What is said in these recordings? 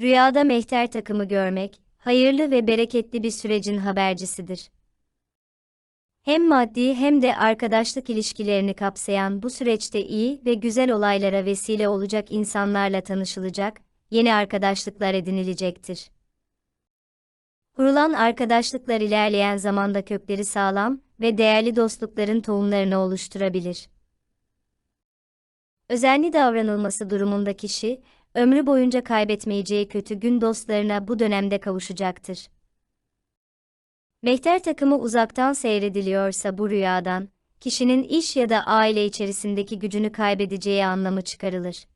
Rüyada mehter takımı görmek, hayırlı ve bereketli bir sürecin habercisidir. Hem maddi hem de arkadaşlık ilişkilerini kapsayan bu süreçte iyi ve güzel olaylara vesile olacak insanlarla tanışılacak, yeni arkadaşlıklar edinilecektir. Kurulan arkadaşlıklar ilerleyen zamanda kökleri sağlam ve değerli dostlukların tohumlarını oluşturabilir. Özenli davranılması durumunda kişi, ömrü boyunca kaybetmeyeceği kötü gün dostlarına bu dönemde kavuşacaktır. Mehter takımı uzaktan seyrediliyorsa bu rüyadan, kişinin iş ya da aile içerisindeki gücünü kaybedeceği anlamı çıkarılır.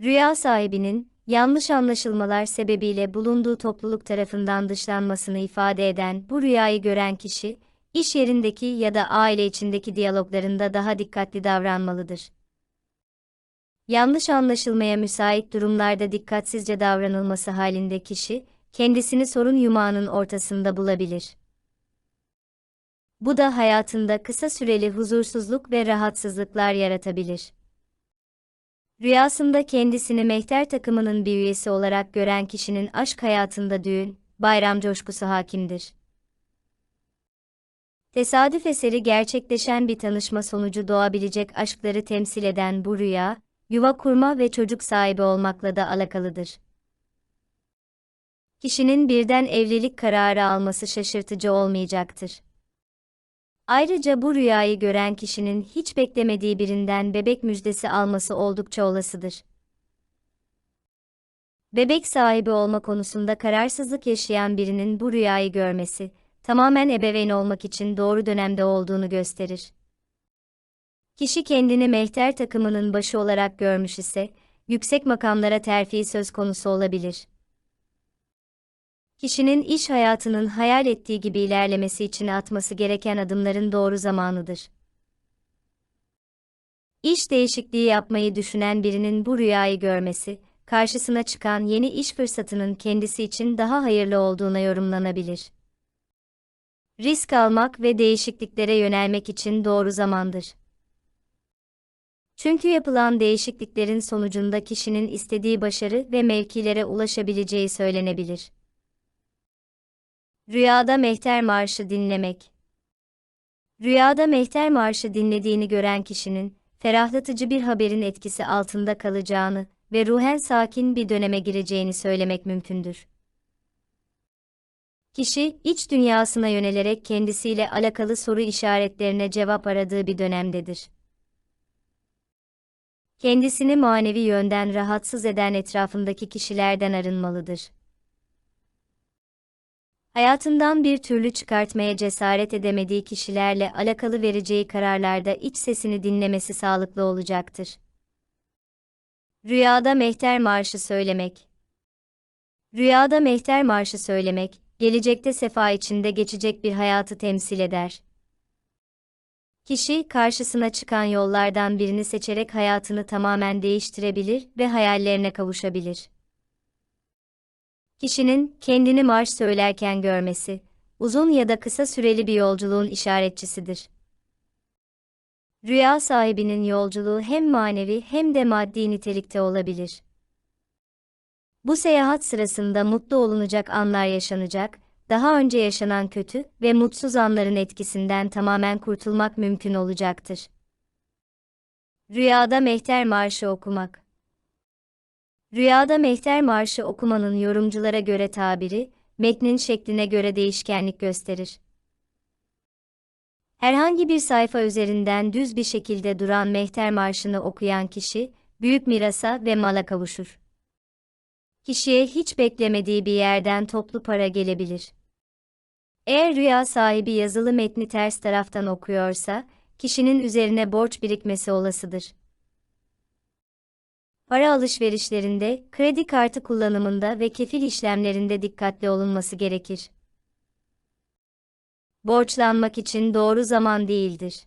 Rüya sahibinin, yanlış anlaşılmalar sebebiyle bulunduğu topluluk tarafından dışlanmasını ifade eden bu rüyayı gören kişi, iş yerindeki ya da aile içindeki diyaloglarında daha dikkatli davranmalıdır. Yanlış anlaşılmaya müsait durumlarda dikkatsizce davranılması halinde kişi, kendisini sorun yumağının ortasında bulabilir. Bu da hayatında kısa süreli huzursuzluk ve rahatsızlıklar yaratabilir. Rüyasında kendisini mehter takımının bir üyesi olarak gören kişinin aşk hayatında düğün, bayram coşkusu hakimdir. Tesadüf eseri gerçekleşen bir tanışma sonucu doğabilecek aşkları temsil eden bu rüya, yuva kurma ve çocuk sahibi olmakla da alakalıdır. Kişinin birden evlilik kararı alması şaşırtıcı olmayacaktır. Ayrıca bu rüyayı gören kişinin hiç beklemediği birinden bebek müjdesi alması oldukça olasıdır. Bebek sahibi olma konusunda kararsızlık yaşayan birinin bu rüyayı görmesi, tamamen ebeveyn olmak için doğru dönemde olduğunu gösterir. Kişi kendini mehter takımının başı olarak görmüş ise, yüksek makamlara terfi söz konusu olabilir. Kişinin iş hayatının hayal ettiği gibi ilerlemesi için atması gereken adımların doğru zamanıdır. İş değişikliği yapmayı düşünen birinin bu rüyayı görmesi, karşısına çıkan yeni iş fırsatının kendisi için daha hayırlı olduğuna yorumlanabilir. Risk almak ve değişikliklere yönelmek için doğru zamandır. Çünkü yapılan değişikliklerin sonucunda kişinin istediği başarı ve mevkilere ulaşabileceği söylenebilir. Rüyada Mehter Marşı dinlemek Rüyada Mehter Marşı dinlediğini gören kişinin, ferahlatıcı bir haberin etkisi altında kalacağını ve ruhen sakin bir döneme gireceğini söylemek mümkündür. Kişi, iç dünyasına yönelerek kendisiyle alakalı soru işaretlerine cevap aradığı bir dönemdedir kendisini manevi yönden rahatsız eden etrafındaki kişilerden arınmalıdır. Hayatından bir türlü çıkartmaya cesaret edemediği kişilerle alakalı vereceği kararlarda iç sesini dinlemesi sağlıklı olacaktır. Rüyada mehter marşı söylemek Rüyada mehter marşı söylemek, gelecekte sefa içinde geçecek bir hayatı temsil eder. Kişi, karşısına çıkan yollardan birini seçerek hayatını tamamen değiştirebilir ve hayallerine kavuşabilir. Kişinin kendini marş söylerken görmesi, uzun ya da kısa süreli bir yolculuğun işaretçisidir. Rüya sahibinin yolculuğu hem manevi hem de maddi nitelikte olabilir. Bu seyahat sırasında mutlu olunacak anlar yaşanacak daha önce yaşanan kötü ve mutsuz anların etkisinden tamamen kurtulmak mümkün olacaktır. Rüyada Mehter Marşı okumak Rüyada Mehter Marşı okumanın yorumculara göre tabiri, metnin şekline göre değişkenlik gösterir. Herhangi bir sayfa üzerinden düz bir şekilde duran Mehter Marşı'nı okuyan kişi, büyük mirasa ve mala kavuşur. Kişiye hiç beklemediği bir yerden toplu para gelebilir. Eğer rüya sahibi yazılı metni ters taraftan okuyorsa, kişinin üzerine borç birikmesi olasıdır. Para alışverişlerinde, kredi kartı kullanımında ve kefil işlemlerinde dikkatli olunması gerekir. Borçlanmak için doğru zaman değildir.